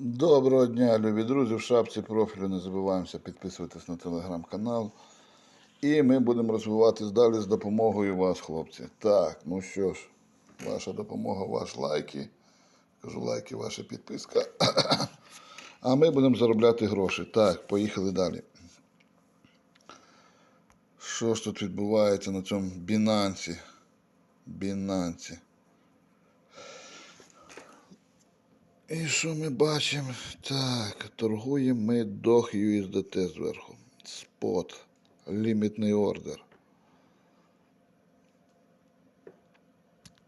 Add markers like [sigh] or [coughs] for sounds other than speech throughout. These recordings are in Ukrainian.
Доброго дня, любі друзі. В шапці профілю не забуваємося підписуватись на телеграм-канал. І ми будемо розвиватись далі з допомогою вас, хлопці. Так, ну що ж, ваша допомога, ваш лайки. Кажу, лайки, ваша підписка. [coughs] А ми будемо заробляти гроші. Так, поїхали далі. Що ж тут відбувається на цьому Бінансі? Бінансі. І що ми бачимо? Так, торгуємо ми дох USDT зверху. Спот. Лімітний ордер.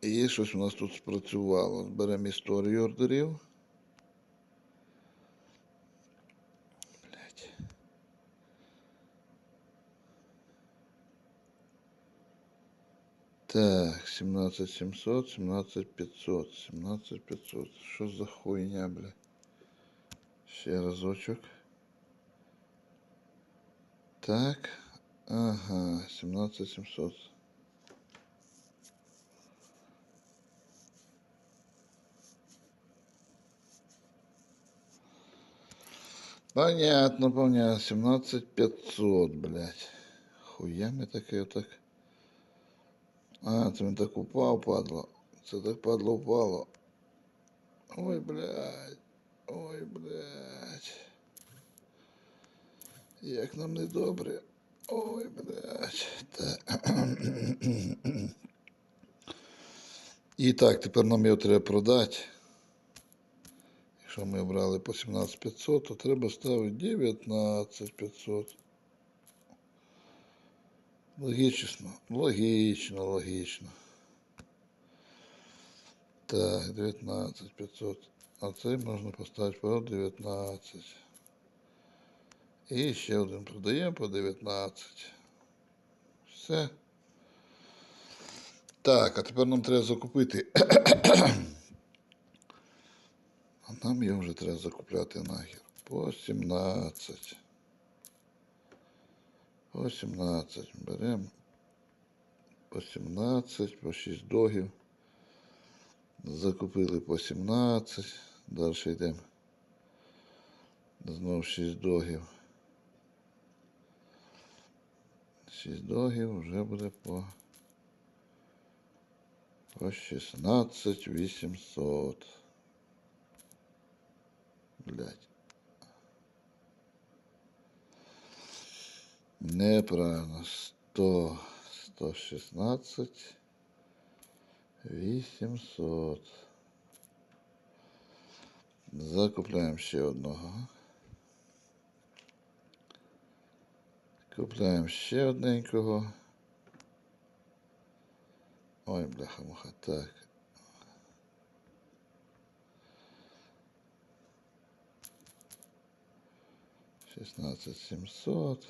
І щось у нас тут спрацювало. Беремо історію ордерів. Так, 17700, 17500, 17500. Що за хуйня, бля? Ще разочок. Так. Ага, 17700. Понятно, понятно. 17500, блядь. Хуя ми таке отак. А, це він так упав, падло. Це так падло упало. Ой, блядь. Ой, блядь. Як нам не добре. Ой, блядь. Так. І так, тепер нам його треба продати. Якщо ми брали по 17500, то треба ставити 19500. Логічно, логічно, логічно. Так, 19 500. А цей можна поставити по 19. І ще один продаємо по 19. Все. Так, а тепер нам треба закупити. А нам його вже треба закупляти нахер. По 17. По 17 беремо. По 17, по 6 догів. Закупили по 17. Далі йдемо. Знову 6 догів. 6 догів вже буде по, по 16 800. Блять. Неправильно. 100, 116, 800. Закупляємо ще одного. Купляємо ще одненького. Ой, бляха-муха, так. Шістнадцять сімсот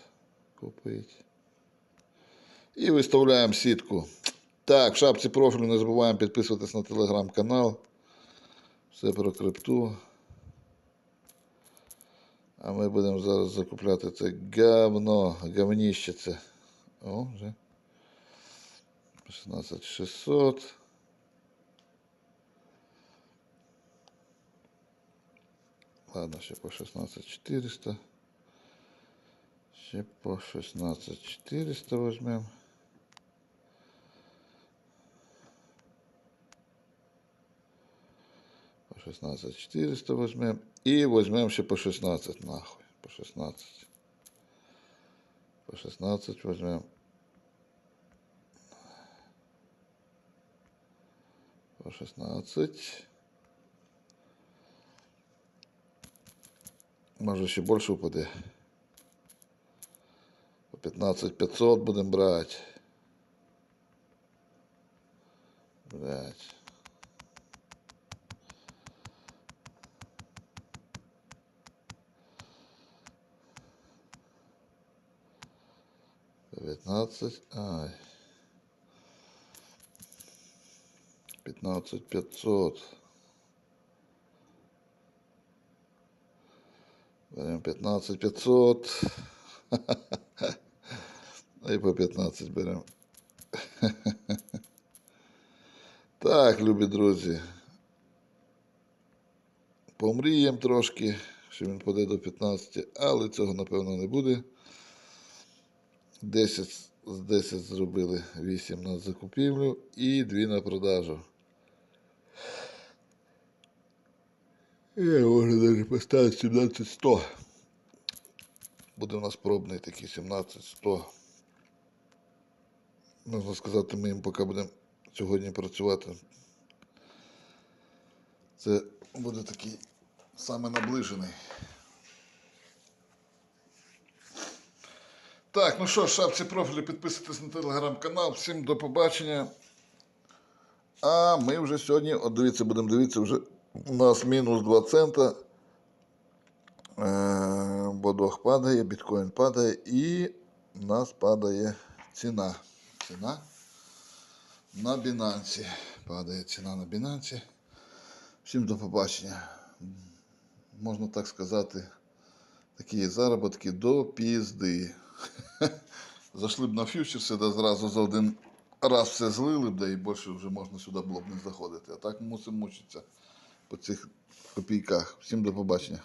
купити. І виставляємо сітку. Так, в шапці профілю не забуваємо підписуватись на телеграм-канал. Все про крипту. А ми будемо зараз закупляти це говно, говніще це. О, вже. 16600. Ладно, ще по 16400. Ще по 16400 возьмем. По 16400 возьмем. И возьмем ще по 16 нахуй. По 16. По 16 возьмем. По 16. Може ще більше впаде. По 15 500 будемо брати. Блять. Девятнадцать. Ай. Пятнадцать пятьсот. Берем пятнадцать пятьсот. [laughs] І по 15 беремо. [laughs] Так, любі друзі. помріємо трошки, що він паде до 15, але цього, напевно, не буде. 10 з 10 зробили 8 на закупівлю і 2 на продажу. Я можу навіть поставити 17100. Буде у нас пробний такий 17100. Можна сказати, ми їм поки будемо сьогодні працювати. Це буде такий саме наближений. Так, ну що, шапці профілі, підписуйтесь на телеграм-канал. Всім до побачення. А ми вже сьогодні, от дивіться, будемо дивитися, вже у нас мінус 2 цента. Е, Бодох падає, біткоін падає і у нас падає ціна. Ціна на Binance. Падає ціна на Binance. Всім до побачення. Можна так сказати, такі заробітки до пізди. [laughs] Зайшли б на фьючерси, да зразу за один раз все злили б, да і більше вже можна сюди було б не заходити. А так мусимо мучитися по цих копійках. Всім до побачення.